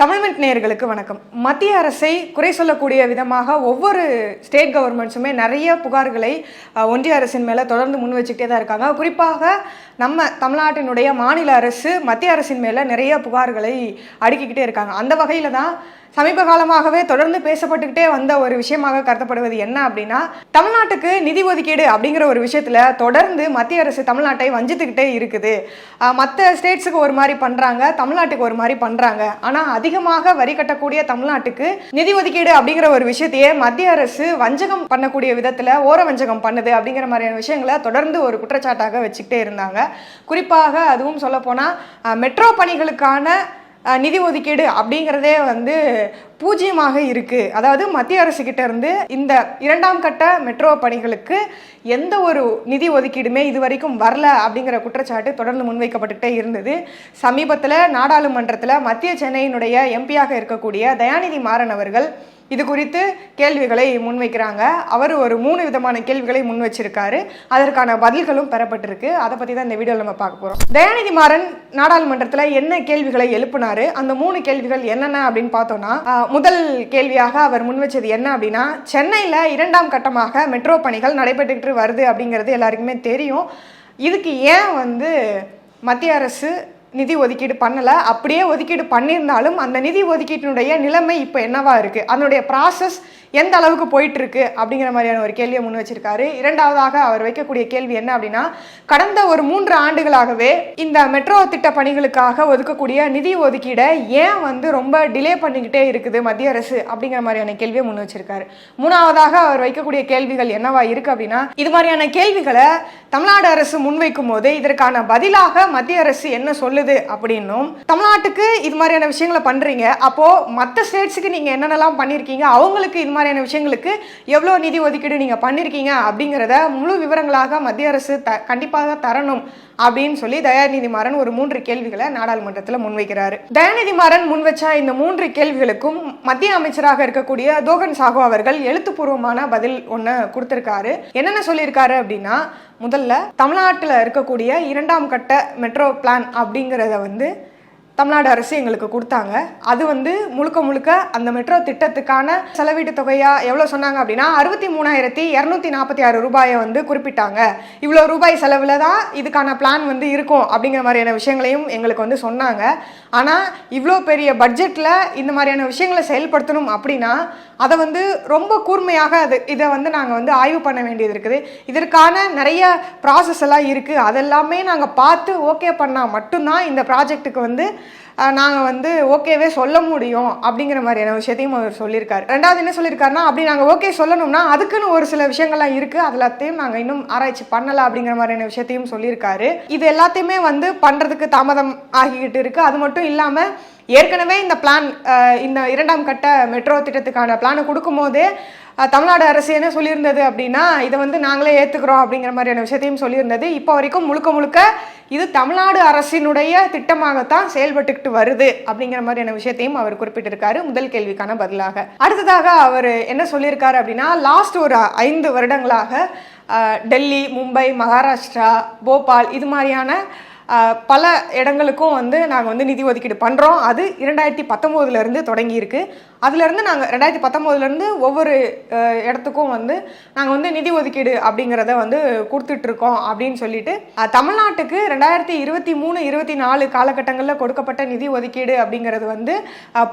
தமிழ்மெண்ட் நேயர்களுக்கு வணக்கம். மத்திய அரசை குறை சொல்லக்கூடிய விதமாக ஒவ்வொரு ஸ்டேட் கவர்மெண்ட்ஸுமே நிறைய புகார்களை ஒன்றிய அரசின் மேலே தொடர்ந்து முன் வச்சுக்கிட்டே தான் இருக்காங்க. குறிப்பாக நம்ம தமிழ்நாட்டினுடைய மாநில அரசு மத்திய அரசின் மேலே நிறைய புகார்களை அடுக்கிக்கிட்டே இருக்காங்க. அந்த வகையில் தான் சமீப காலமாகவே தொடர்ந்து பேசப்பட்டுக்கிட்டே வந்த ஒரு விஷயமாக கருதப்படுவது என்ன அப்படின்னா தமிழ்நாட்டுக்கு நிதி ஒதுக்கீடு அப்படிங்கிற ஒரு விஷயத்தில் தொடர்ந்து மத்திய அரசு தமிழ்நாட்டை வஞ்சித்துக்கிட்டே இருக்குது. மற்ற ஸ்டேட்ஸுக்கு ஒரு மாதிரி பண்ணுறாங்க தமிழ்நாட்டுக்கு ஒரு மாதிரி பண்ணுறாங்க ஆனால் அதிகமாக வரி கட்டக்கூடிய தமிழ்நாட்டுக்கு நிதி ஒதுக்கீடு அப்படிங்கிற ஒரு விஷயத்தையே மத்திய அரசு வஞ்சகம் பண்ணக்கூடிய விதத்தில் ஓர வஞ்சகம் பண்ணுது அப்படிங்கிற மாதிரியான விஷயங்களை தொடர்ந்து ஒரு குற்றச்சாட்டாக வச்சுக்கிட்டே இருந்தாங்க. குறிப்பாக அதுவும் சொல்லப்போனால் மெட்ரோ பணிகளுக்கான நிதி ஒதுக்கீடு அப்படிங்கிறதே வந்து பூஜ்ஜியமாக இருக்குது அதாவது மத்திய அரசு இருந்து இந்த இரண்டாம் கட்ட மெட்ரோ பணிகளுக்கு எந்த ஒரு நிதி ஒதுக்கீடுமே இது வரைக்கும் வரல அப்படிங்கிற குற்றச்சாட்டு தொடர்ந்து முன்வைக்கப்பட்டுட்டே இருந்தது. சமீபத்தில் நாடாளுமன்றத்தில் மத்திய சென்னையினுடைய எம்பியாக இருக்கக்கூடிய தயாநிதி மாறன் அவர்கள் இது குறித்து கேள்விகளை முன்வைக்கிறாங்க. அவர் ஒரு மூணு விதமான கேள்விகளை முன் வச்சிருக்காரு அதற்கான பதில்களும் பெறப்பட்டிருக்கு. அதை பற்றி தான் இந்த வீடியோவில் நம்ம பார்க்க போகிறோம் தயாநிதி மாறன் நாடாளுமன்றத்தில் என்ன கேள்விகளை எழுப்பினாரு? அந்த மூணு கேள்விகள் என்னென்ன அப்படின்னு பார்த்தோம்னா முதல் கேள்வியாக அவர் முன் வச்சது என்ன அப்படின்னா சென்னையில் இரண்டாம் கட்டமாக மெட்ரோ பணிகள் நடைபெற்றுக்கிட்டு வருது அப்படிங்கிறது எல்லாருக்குமே தெரியும். இதுக்கு ஏன் வந்து மத்திய அரசு நிதி ஒதுக்கீடு பண்ணலை. அப்படியே ஒதுக்கீடு பண்ணியிருந்தாலும் அந்த நிதி ஒதுக்கீட்டினுடைய நிலைமை இப்போ என்னவா இருக்கு? அதனுடைய ப்ராசஸ் எந்த அளவுக்கு போயிட்டு இருக்கு அப்படிங்கிற மாதிரியான ஒரு கேள்வியை முன் வச்சிருக்காரு. இரண்டாவதாக அவர் வைக்கக்கூடிய கேள்வி என்ன அப்படின்னா கடந்த ஒரு மூன்று ஆண்டுகளாகவே இந்த மெட்ரோ திட்ட பணிகளுக்காக ஒதுக்கக்கூடிய நிதி ஒதுக்கீடை ஏன் வந்து ரொம்ப டிலே பண்ணிக்கிட்டே இருக்குது மத்திய அரசு? அப்படிங்கிற மாதிரியான கேள்வியை முன் வச்சிருக்காரு. மூணாவதாக அவர் வைக்கக்கூடிய கேள்விகள் என்னவா இருக்கு அப்படின்னா இது மாதிரியான கேள்விகளை தமிழ்நாடு அரசு முன்வைக்கும் போது இதற்கான பதிலாக மத்திய அரசு என்ன சொல்லுது? அப்படின்னும் தமிழ்நாட்டுக்கு இது மாதிரியான விஷயங்களை பண்றீங்க. அப்போ மற்ற ஸ்டேட்ஸுக்கு நீங்க என்னென்னலாம் பண்ணிருக்கீங்க? அவங்களுக்கு இது மாதிரியான விஷயங்களுக்கு எவ்வளோ நிதி ஒதுக்கீடு நீங்க பண்ணிருக்கீங்க அப்படிங்கிறத முழு விவரங்களாக மத்திய அரசு த கண்டிப்பாக தரணும் அப்படின்னு சொல்லி தயாநிதி மாறன் ஒரு மூன்று கேள்விகளை நாடாளுமன்றத்தில் முன்வைக்கிறாரு. தயாநிதி மாறன் முன்வச்ச இந்த மூன்று கேள்விகளுக்கும் மத்திய அமைச்சராக இருக்கக்கூடிய தோகன் சாகு அவர்கள் எழுத்துப்பூர்வமான பதில் ஒன்று கொடுத்திருக்காரு. என்னென்ன சொல்லியிருக்காரு அப்படின்னா முதல்ல தமிழ்நாட்டில் இருக்கக்கூடிய இரண்டாம் கட்ட மெட்ரோ பிளான் அப்படிங்கிறத வந்து தமிழ்நாடு அரசு எங்களுக்கு கொடுத்தாங்க. அது வந்து முழுக்க முழுக்க அந்த மெட்ரோ திட்டத்துக்கான செலவீட்டு தொகையா எவ்வளோ சொன்னாங்க அப்படின்னா அறுபத்தி மூணாயிரத்தி இரநூத்தி நாற்பத்தி ஆறு ரூபாயை வந்து குறிப்பிட்டாங்க. இவ்வளோ ரூபாய் செலவில் தான் இதுக்கான பிளான் வந்து இருக்கும் அப்படிங்கிற மாதிரியான விஷயங்களையும் எங்களுக்கு வந்து சொன்னாங்க. ஆனால் இவ்வளோ பெரிய பட்ஜெட்டில் இந்த மாதிரியான விஷயங்களை செயல்படுத்தணும் அப்படின்னா அதை வந்து ரொம்ப கூர்மையாக அது இதை வந்து நாங்கள் வந்து ஆய்வு பண்ண வேண்டியது இருக்குது. இதற்கான நிறைய ப்ராசஸ் எல்லாம் இருக்குது அதெல்லாமே நாங்கள் பார்த்து ஓகே பண்ணால் மட்டும்தான் இந்த ப்ராஜெக்ட்டுக்கு வந்து நாங்கள் வந்து ஓகேவே சொல்ல முடியும் அப்படிங்கிற மாதிரியான விஷயத்தையும் அவர் சொல்லியிருக்காரு. ரெண்டாவது என்ன சொல்லியிருக்காருன்னா அப்படி நாங்கள் ஓகே சொல்லணும்னா அதுக்குன்னு ஒரு சில விஷயங்கள்லாம் இருக்குது அது எல்லாத்தையும் நாங்கள் இன்னும் ஆராய்ச்சி பண்ணலை அப்படிங்கிற மாதிரியான விஷயத்தையும் சொல்லியிருக்காரு. இது எல்லாத்தையுமே வந்து பண்ணுறதுக்கு தாமதம் ஆகிக்கிட்டு இருக்குது அது மட்டும் இல்லாமல் ஏற்கனவே இந்த பிளான் இந்த இரண்டாம் கட்ட மெட்ரோ திட்டத்துக்கான பிளானை கொடுக்கும்போதே தமிழ்நாடு அரசு என்ன சொல்லியிருந்தது அப்படின்னா இதை வந்து நாங்களே ஏற்றுக்கிறோம் அப்படிங்கிற மாதிரியான விஷயத்தையும் சொல்லியிருந்தது. இப்போ வரைக்கும் முழுக்க முழுக்க இது தமிழ்நாடு அரசினுடைய திட்டமாகத்தான் செயல்பட்டுக்கிட்டு வருது அப்படிங்கிற மாதிரியான விஷயத்தையும் அவர் குறிப்பிட்டிருக்காரு. முதல் கேள்விக்கான பதிலாக. அடுத்ததாக அவர் என்ன சொல்லியிருக்காரு அப்படின்னா லாஸ்ட் ஒரு ஐந்து வருடங்களாக டெல்லி மும்பை மகாராஷ்டிரா போபால் இது மாதிரியான பல இடங்களுக்கும் வந்து நாங்கள் வந்து நிதி ஒதுக்கீடு பண்ணுறோம் அது இரண்டாயிரத்தி பத்தொம்போதுலேருந்து தொடங்கியிருக்கு. அதுலேருந்து நாங்கள் ரெண்டாயிரத்தி பத்தொம்போதுலேருந்து ஒவ்வொரு இடத்துக்கும் வந்து நாங்கள் வந்து நிதி ஒதுக்கீடு அப்படிங்கிறத வந்து கொடுத்துட்ருக்கோம் அப்படின்னு சொல்லிட்டு தமிழ்நாட்டுக்கு ரெண்டாயிரத்தி இருபத்தி மூணு இருபத்தி நாலு காலகட்டங்களில் கொடுக்கப்பட்ட நிதி ஒதுக்கீடு அப்படிங்கிறது வந்து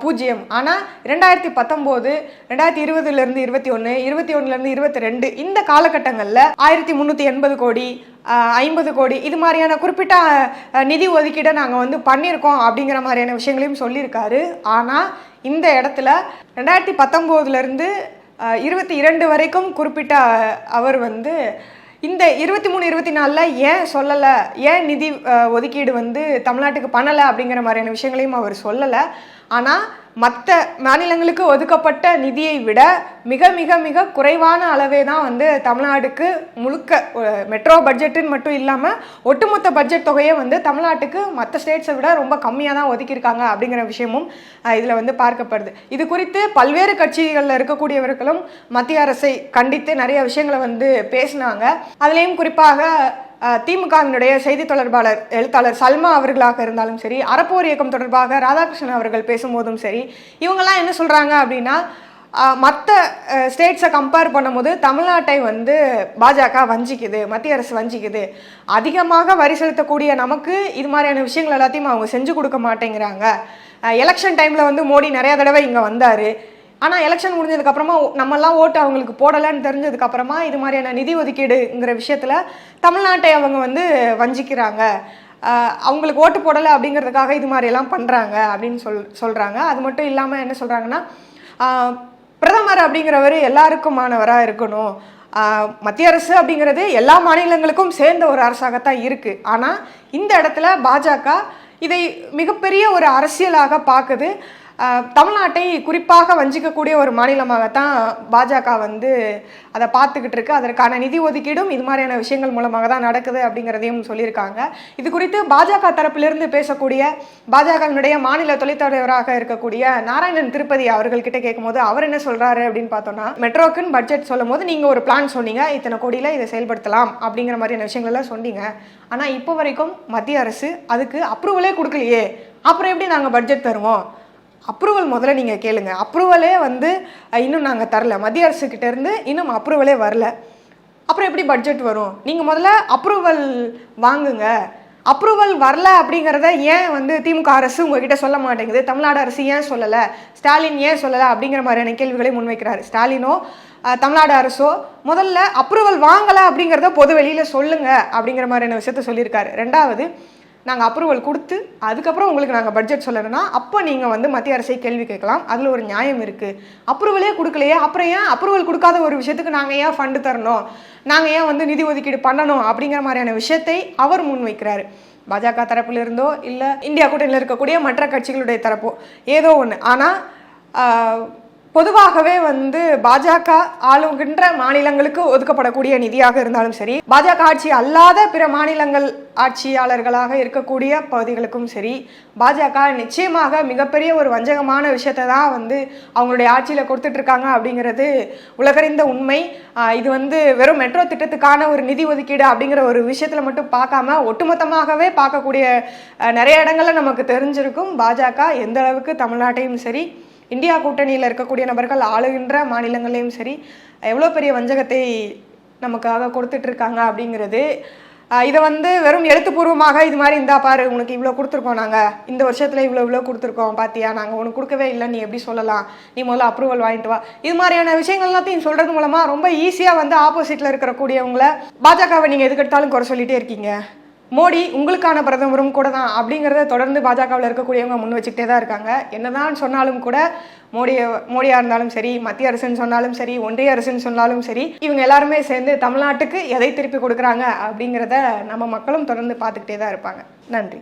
பூஜ்ஜியம். ஆனால் ரெண்டாயிரத்தி பத்தொம்போது ரெண்டாயிரத்தி இருபதுலேருந்து இருபத்தி ஒன்று இருபத்தி ஒன்றுலேருந்து இருபத்தி ரெண்டு இந்த காலகட்டங்களில் ஆயிரத்தி முந்நூற்றி எண்பது கோடி ஐம்பது கோடி இது மாதிரியான குறிப்பிட்ட நிதி ஒதுக்கீடை நாங்கள் வந்து பண்ணியிருக்கோம் அப்படிங்கிற மாதிரியான விஷயங்களையும் சொல்லியிருக்காரு. ஆனால் இந்த இடத்துல ரெண்டாயிரத்தி பத்தொம்போதுலேருந்து இருபத்தி இரண்டு வரைக்கும் குறிப்பிட்ட அவர் வந்து இந்த இருபத்தி மூணு இருபத்தி நாலில் ஏன் சொல்லலை ஏன் நிதி ஒதுக்கீடு வந்து தமிழ்நாட்டுக்கு பண்ணலை அப்படிங்கிற மாதிரியான விஷயங்களையும் அவர் சொல்லலை. ஆனால் மற்ற மாநிலங்களுக்கு ஒதுக்கப்பட்ட நிதியை விட மிக மிக மிக குறைவான அளவே தான் வந்து தமிழ்நாடுக்கு முழுக்க மெட்ரோ பட்ஜெட்டுன்னு மட்டும் இல்லாமல் ஒட்டுமொத்த பட்ஜெட் தொகையை வந்து தமிழ்நாட்டுக்கு மற்ற ஸ்டேட்ஸை விட ரொம்ப கம்மியாக தான் ஒதுக்கியிருக்காங்க அப்படிங்கிற விஷயமும் இதில் வந்து பார்க்கப்படுது. இது குறித்து பல்வேறு கட்சிகளில் இருக்கக்கூடியவர்களும் மத்திய அரசை கண்டித்து நிறைய விஷயங்களை வந்து பேசினாங்க. அதுலேயும் குறிப்பாக திமுகவினுடைய செய்தி தொடர்பாளர் எழுத்தாளர் சல்மா அவர்களாக இருந்தாலும் சரி அறப்போர் இயக்கம் தொடர்பாக ராதாகிருஷ்ணன் அவர்கள் பேசும்போதும் சரி இவங்கெல்லாம் என்ன சொல்கிறாங்க அப்படின்னா மற்ற ஸ்டேட்ஸை கம்பேர் பண்ணும்போது தமிழ்நாட்டை வந்து பாஜக வஞ்சிக்குது மத்திய அரசு வஞ்சிக்குது. அதிகமாக வரி செலுத்தக்கூடிய நமக்கு இது மாதிரியான விஷயங்கள் எல்லாத்தையும் அவங்க செஞ்சு கொடுக்க மாட்டேங்கிறாங்க. எலெக்ஷன் டைமில் வந்து மோடி நிறையா தடவை இங்கே வந்தார். ஆனால் எலெக்ஷன் முடிஞ்சதுக்கப்புறமா நம்மெல்லாம் ஓட்டு அவங்களுக்கு போடலைன்னு தெரிஞ்சதுக்கப்புறமா இது மாதிரியான நிதி ஒதுக்கீடுங்கிற விஷயத்தில் தமிழ்நாட்டை அவங்க வந்து வஞ்சிக்கிறாங்க. அவங்களுக்கு ஓட்டு போடலை அப்படிங்கிறதுக்காக இது மாதிரியெல்லாம் பண்ணுறாங்க அப்படின்னு சொல் சொல்கிறாங்க அது மட்டும் இல்லாமல் என்ன சொல்கிறாங்கன்னா பிரதமர் அப்படிங்கிறவர் எல்லாருக்குமானவராக இருக்கணும். மத்திய அரசு அப்படிங்கிறது எல்லா மாநிலங்களுக்கும் சேர்ந்த ஒரு அரசாகத்தான் இருக்குது ஆனால் இந்த இடத்துல பாஜக இதை மிகப்பெரிய ஒரு அரசியலாக பார்க்குது. தமிழ்நாட்டை குறிப்பாக வஞ்சிக்கக்கூடிய ஒரு மாநிலமாகத்தான் பாஜக வந்து அதை பார்த்துக்கிட்டு இருக்கு. அதற்கான நிதி ஒதுக்கீடும் இது மாதிரியான விஷயங்கள் மூலமாக தான் நடக்குது அப்படிங்கிறதையும் சொல்லியிருக்காங்க. இது குறித்து பாஜக தரப்பிலிருந்து பேசக்கூடிய பாஜகவினுடைய மாநில தொழிற்தலைவராக இருக்கக்கூடிய நாராயணன் திருப்பதி அவர்கள்கிட்ட கேட்கும்போது அவர் என்ன சொல்றாரு அப்படின்னு பார்த்தோம்னா மெட்ரோக்குன்னு பட்ஜெட் சொல்லும் போது நீங்க ஒரு பிளான் சொன்னீங்க இத்தனை கோடியில இதை செயல்படுத்தலாம் அப்படிங்கிற மாதிரியான விஷயங்கள் எல்லாம் சொன்னீங்க. ஆனா இப்போ வரைக்கும் மத்திய அரசு அதுக்கு அப்ரூவலே கொடுக்கலையே. அப்புறம் எப்படி நாங்கள் பட்ஜெட் தருவோம்? அப்ரூவல் முதல்ல நீங்கள் கேளுங்க. அப்ரூவலே வந்து இன்னும் நாங்கள் தரல. மத்திய அரசுக்கிட்டேருந்து இன்னும் அப்ரூவலே வரல. அப்புறம் எப்படி பட்ஜெட் வரும்? நீங்கள் முதல்ல அப்ரூவல் வாங்குங்க. அப்ரூவல் வரல அப்படிங்கிறத ஏன் வந்து திமுக அரசு உங்ககிட்ட சொல்ல மாட்டேங்குது? தமிழ்நாடு அரசு ஏன் சொல்லலை? ஸ்டாலின் ஏன் சொல்லலை? அப்படிங்கிற மாதிரியான கேள்விகளை முன்வைக்கிறார். ஸ்டாலினோ தமிழ்நாடு அரசோ முதல்ல அப்ரூவல் வாங்கலை அப்படிங்கிறத பொது வெளியில் சொல்லுங்கள் அப்படிங்கிற மாதிரியான விஷயத்த சொல்லியிருக்காரு. ரெண்டாவது நாங்கள் அப்ரூவல் கொடுத்து அதுக்கப்புறம் உங்களுக்கு நாங்கள் பட்ஜெட் சொல்லணும்னா அப்போ நீங்கள் வந்து மத்திய அரசை கேள்வி கேட்கலாம். அதில் ஒரு நியாயம் இருக்குது அப்ரூவலே கொடுக்கலையே அப்புறம் ஏன் அப்ரூவல் கொடுக்காத ஒரு விஷயத்துக்கு நாங்கள் ஏன் ஃபண்டு தரணும்? நாங்கள் ஏன் வந்து நிதி ஒதுக்கீடு பண்ணணும் அப்படிங்கிற மாதிரியான விஷயத்தை அவர் முன்வைக்கிறார். பாஜக தரப்பிலிருந்தோ இல்லை இந்தியா கூட்டணியில் இருக்கக்கூடிய மற்ற கட்சிகளுடைய தரப்போ ஏதோ ஒன்று ஆனால் பொதுவாகவே வந்து பாஜக ஆளுகின்ற மாநிலங்களுக்கு ஒதுக்கப்படக்கூடிய நிதியாக இருந்தாலும் சரி பாஜக ஆட்சி அல்லாத பிற மாநிலங்கள் ஆட்சியாளர்களாக இருக்கக்கூடிய பகுதிகளுக்கும் சரி பாஜக நிச்சயமாக மிகப்பெரிய ஒரு வஞ்சகமான விஷயத்தை தான் வந்து அவங்களுடைய ஆட்சியில் கொடுத்துட்டு இருக்காங்க அப்படிங்கிறது உலகறிந்த உண்மை. இது வந்து வெறும் மெட்ரோ திட்டத்துக்கான ஒரு நிதி ஒதுக்கீடு அப்படிங்கிற ஒரு விஷயத்தில் மட்டும் பார்க்காம ஒட்டுமொத்தமாகவே பார்க்கக்கூடிய நிறைய இடங்களில் நமக்கு தெரிஞ்சிருக்கும். பாஜக எந்த அளவுக்கு தமிழ்நாட்டையும் சரி இந்தியா கூட்டணியில் இருக்கக்கூடிய நபர்கள் ஆளுகின்ற மாநிலங்களையும் சரி எவ்வளோ பெரிய வஞ்சகத்தை நமக்காக கொடுத்துட்ருக்காங்க அப்படிங்கிறது இதை வந்து வெறும் எழுத்துப்பூர்வமாக இது மாதிரி இந்தா பாரு உனக்கு இவ்வளோ கொடுத்துருக்கோம் நாங்கள் இந்த வருஷத்தில் இவ்வளோ இவ்வளோ கொடுத்துருக்கோம் பார்த்தியா நாங்கள் உனக்கு கொடுக்கவே இல்லை நீ எப்படி சொல்லலாம் நீ முதல்ல அப்ரூவல் வாங்கிட்டு வா. இது மாதிரியான விஷயங்கள் எல்லாத்தையும் சொல்கிறது மூலமாக ரொம்ப ஈஸியாக வந்து ஆப்போசிட்டில் இருக்கக்கூடியவங்கள பாஜகவை நீங்கள் எதுக்கெடுத்தாலும் குறை சொல்லிகிட்டே இருக்கீங்க. மோடி உங்களுக்கான பிரதமரும் கூட தான் அப்படிங்கிறத தொடர்ந்து பாஜகவில் இருக்கக்கூடியவங்க முன் வச்சுக்கிட்டே தான் இருக்காங்க. என்னதான் சொன்னாலும் கூட மோடி மோடியாக இருந்தாலும் சரி மத்திய அரசுன்னு சொன்னாலும் சரி ஒன்றிய அரசுன்னு சொன்னாலும் சரி இவங்க எல்லாருமே சேர்ந்து தமிழ்நாட்டுக்கு எதை திருப்பி கொடுக்குறாங்க அப்படிங்கிறத நம்ம மக்களும் தொடர்ந்து பார்த்துக்கிட்டே தான் இருப்பாங்க. நன்றி.